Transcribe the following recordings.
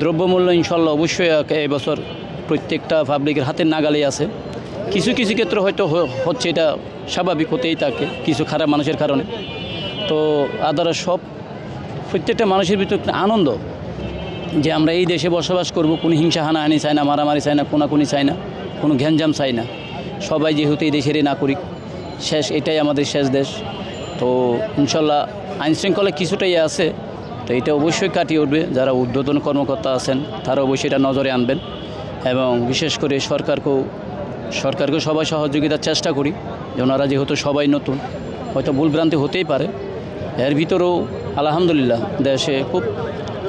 দ্রব্যমূল্য ইনশাল্লাহ অবশ্যই এক- এই বছর প্রত্যেকটা পাবলিকের হাতের নাগালেই আছে। কিছু কিছু ক্ষেত্রে হয়তো হচ্ছে, এটা স্বাভাবিক হতেই থাকে, কিছু খারাপ মানুষের কারণে। তো আদারা সব, প্রত্যেকটা মানুষের ভিতরে আনন্দ যে আমরা এই দেশে বসবাস করব, কোনো হিংসা হানাহানি চাই না, মারামারি চাই না কোনাকুনি চাই না, কোনো ঘ্যানজাম চাই না। সবাই যেহেতু এই দেশেরই নাগরিক, শেষ এটাই আমাদের শেষ দেশ। তো ইনশাল্লাহ আইন শৃঙ্খলা কিছুটাই আছে তো এটা অবশ্যই কাটিয়ে উঠবে। যারা ঊর্ধ্বতন কর্মকর্তা আছেন, তারা অবশ্যই এটা নজরে আনবেন। এবং বিশেষ করে সরকারকেও সরকারকেও সবাই সহযোগিতার চেষ্টা করি। যে ওনারা যেহেতু সবাই নতুন, হয়তো ভুলভ্রান্তি হতেই পারে। এর ভিতরেও আলহামদুলিল্লাহ দেশে খুব,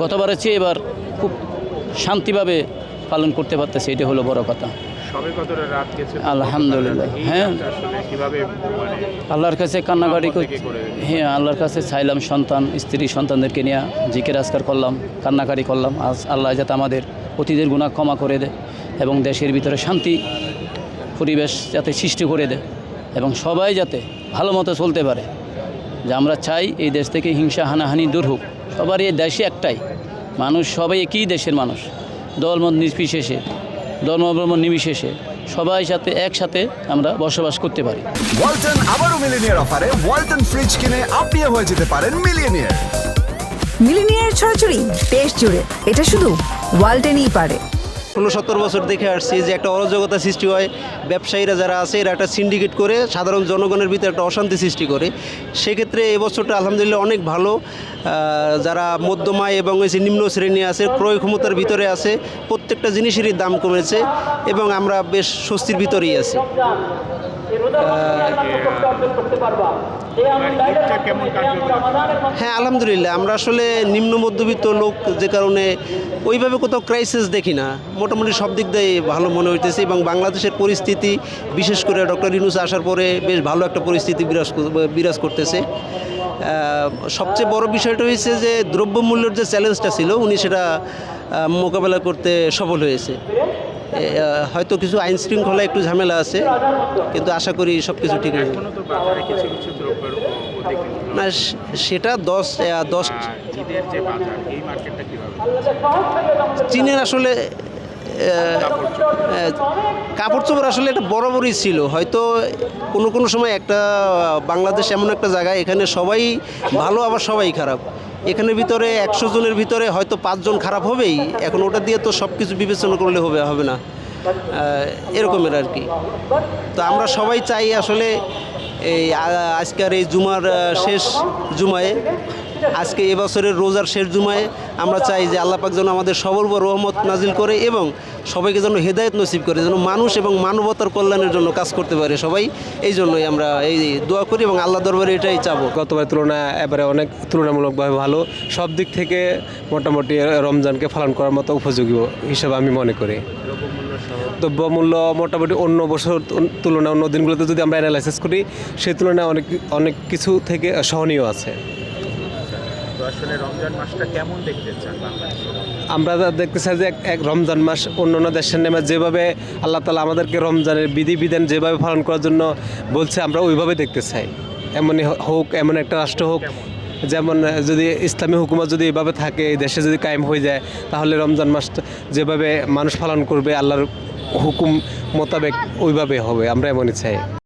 গতবারের চেয়ে এবার খুব শান্তিভাবে পালন করতে পারতেছে এটা হলো বড় কথা। আলহামদুলিল্লাহ, হ্যাঁ। মানে আল্লাহর কাছে কান্নাকাটি হ্যাঁ আল্লাহর কাছে চাইলাম সন্তান স্ত্রী সন্তানদেরকে নিয়ে জিকের আজকার করলাম কান্নাকাটি করলাম। আজ আল্লাহ যাতে আমাদের অতীতের গুণা ক্ষমা করে দেয় এবং দেশের ভিতরে শান্তি পরিবেশ যাতে সৃষ্টি করে দেয় এবং সবাই যাতে ভালো মতো চলতে পারে। যে আমরা চাই এই দেশ থেকে হিংসা হানাহানি দূর হোক। সবার এই দেশে একটাই। মানুষ সবাই একই দেশের মানুষ। দলমত নির্বিশেষে ধর্মবর্ম নির্বিশেষে সবাই সাথে একসাথে আমরা বসবাস করতে পারি। ওয়ালটন আবারও মিলিনিয়ার অফারে ওয়ালটন ফ্রিজ কিনে আপনিও হয়ে যেতে পারেন মিলিনিয়ার। মিলিনিয়ার ছড়াছড়ি দেশ জুড়ে এটা শুধু ওয়ালটেনই পারে। ষোলো সত্তর বছর দেখে আসছি যে একটা অরাজকতা সৃষ্টি হয়। ব্যবসায়ীরা যারা আছে, এরা একটা সিন্ডিকেট করে সাধারণ জনগণের ভিতরে একটা অশান্তি সৃষ্টি করে। সেক্ষেত্রে এবছরটা আলহামদুলিল্লাহ অনেক ভালো। যারা মধ্যমায় এবং এই যে নিম্ন শ্রেণি আছে, ক্রয় ক্ষমতার ভিতরে আছে, প্রত্যেকটা জিনিসেরই দাম কমেছে এবং আমরা বেশ স্বস্তির ভিতরেই আছি। হয়? হ্যাঁ আলহামদুলিল্লাহ আমরা আসলে নিম্ন মধ্যবিত্ত লোক যে কারণে ওইভাবে কোথাও ক্রাইসিস দেখি না। মোটামুটি সব দিক দিয়ে ভালো মনে হইতেছে এবং বাংলাদেশের পরিস্থিতি বিশেষ করে ডক্টর ইনুস আসার পরে বেশ ভালো একটা পরিস্থিতি বিরাজ বিরাজ করতেছে। সবচেয়ে বড় বিষয়টা হয়েছে যে দ্রব্যমূল্যের যে চ্যালেঞ্জটা ছিল উনি সেটা মোকাবেলা করতে সফল হয়েছে। হয়তো কিছু আইন শৃঙ্খলা একটু ঝামেলা আছে কিন্তু আশা করি সব কিছু ঠিক মূল্য। না সেটা দশ দশ চীনের আসলে কাপড় চোপড়। আহ, কাপড় চোপড় আসলে এটা বরাবরই ছিল হয়তো কোনো কোনো সময় একটা বাংলাদেশ এমন একটা জায়গা এখানে সবাই ভালো আবার সবাই খারাপ এখানের ভিতরে একশো জনের ভিতরে হয়তো পাঁচজন খারাপ হবেই। এখন ওটা দিয়ে তো সব কিছু বিবেচনা করলে হবে হবে না। এরকমের আর কি। তো আমরা সবাই চাই আসলে এই আজকের এই জুমার শেষ জুমায় আজকে এবছরের রোজার শেষ জুমায় আমরা চাই যে আল্লাহ পাক যেন আমাদের সবর্ব রহমত নাজিল করে এবং সবাইকে যেন হেদায়েত নসিব করে, যেন মানুষ এবং মানবতার কল্যাণের জন্য কাজ করতে পারে সবাই। এই জন্যই আমরা এই দোয়া করি এবং আল্লাহ দরবারে এটাই চাবো। গতবার তুলনায় এবারে অনেক তুলনামূলকভাবে ভালো। সব দিক থেকে মোটামুটি রমজানকে পালন করার মতো উপযোগী হিসাবে আমি মনে করি। দ্রব্যমূল্য মোটামুটি অন্য বছর তুল- তুলনায় অন্য দিনগুলোতে যদি আমরা অ্যানালাইসিস করি সেই তুলনায় অনেক অনেক কিছু থেকে সহনীয় আছে। আসলে রমজান মাসটা কেমন দেখতে চান আমরা দেখতে চাই যে এক- রমজান মাস অন্য অন্য দেশের নেমে যেভাবে আল্লাহ তালা আমাদেরকে রমজানের বিধি বিধান যেভাবে পালন করার জন্য বলছে আমরা ওইভাবে দেখতে চাই। এমনই হোক এমন একটা রাষ্ট্র হোক যেমন যদি ইসলামী হুকুমত যদি এভাবে থাকে এই দেশে যদি কায়েম হয়ে যায় তাহলে রমজান মাসটা যেভাবে মানুষ পালন করবে আল্লাহর হুকুম মোতাবেক ওইভাবে হবে আমরা এমনই চাই।